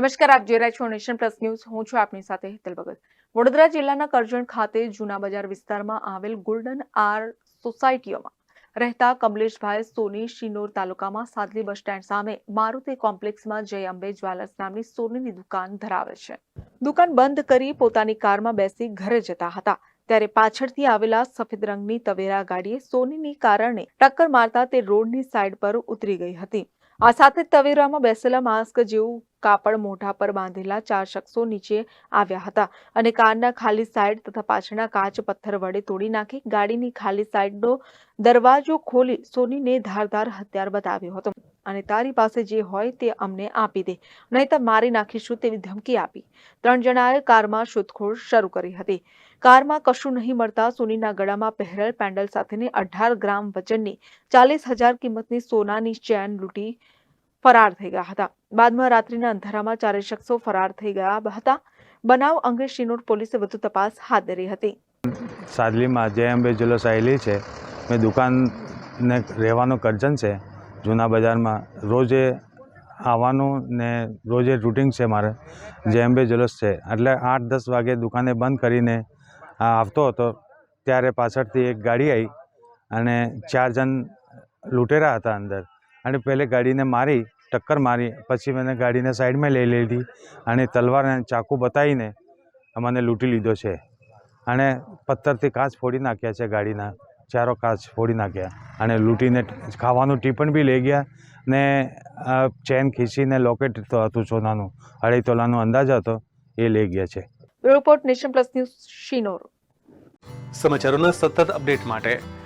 નમસ્કાર, આપ જોઈ રહ્યા છો નેશન પ્લસ ન્યૂઝ. હું છું આપની સાથે હેતલ ભગત. વડોદરા જિલ્લાના કરજણ ખાતે જૂના બજાર વિસ્તારમાં આવેલ ગોલ્ડન આર સોસાયટીઓમાં રહેતા કમલેશભાઈ સોની શિનોર તાલુકામાં સાદલી બસ સ્ટેન્ડ સામે મારુતિ કોમ્પ્લેક્સમાં જય અંબે જ્વેલર્સ નામની સોનીની દુકાન ધરાવે છે. દુકાન બંધ કરી પોતાની કારમાં બેસી ઘરે જતા હતા. ત્યારે પાછળથી આવેલા સફેદ રંગની તવેરા ગાડીએ સોનીની કારણે ટક્કર મારતા તે રોડની સાઈડ પર ઉતરી ગઈ હતી. આ સાથે તવેરામાં બેસેલા માસ્ક જેવું કાપડ મોઢા પર બાંધેલા ચાર શખ્સો નીચે આવ્યા હતા અને કારના ખાલી સાઈડ તથા પાછળના કાચ પથ્થર વડે તોડી નાખી ગાડીની ખાલી સાઈડનો દરવાજો ખોલી સોનીને ધારદાર હથિયાર બતાવ્યો હતો. અને તારી પાસે જે હોય તે અમને આપી દે નહીં મારી નાખીશું તેવી ધમકી આપી. ત્રણ જણાએ કારમાં શોધખોળ શરૂ કરી હતી. કારમાં કશું નહીં મળતા સોનીના ગળામાં પહેરેલ પેન્ડલ સાથેની અઢાર ગ્રામ વજનની ચાલીસ હજાર કિંમતની સોનાની ચેન લૂંટી ફરાર થઈ ગયા હતા. બાદમાં રાત્રિના અંધારામાં ચારે શખ્સો ફરાર થઈ ગયા હતા. બનાવ અંગે શિનોર પોલીસે વધુ તપાસ હાથ ધરી હતી. સાદલીમાં જે અંબે જ્વેલર્સ આવેલી છે, મેં દુકાનને રહેવાનું કરજન છે, જૂના બજારમાં રોજે આવવાનું ને રોજે રૂટિન છે મારે, જે અંબે જ્વેલર્સ છે. એટલે આઠ દસ વાગે દુકાને બંધ કરીને આવતો હતો, ત્યારે પાછળથી એક ગાડી આવી અને ચાર જણ લૂંટેરા હતા અંદર. અને પહેલે ગાડીને મારી ટક્કર મારી પછી મને ગાડીને સાઈડમાં લઈ લીધી અને તલવાર અને ચાકુ બતાવીને મને લૂંટી લીધો છે. અને પથ્થરથી કાચ ફોડી નાખ્યા છે ગાડીના ચારો કાચ ફોડી નાખ્યા અને લૂંટીને ખાવાનું ટીપણ બી લઈ ગયા ને ચેન ખીચીને લોકેટ તો હતું સોનાનું અઢી તોલાનો અંદાજ હતો એ લઈ ગયા છે. Report nation plus news Sinor. સમાચારોના સતત અપડેટ માટે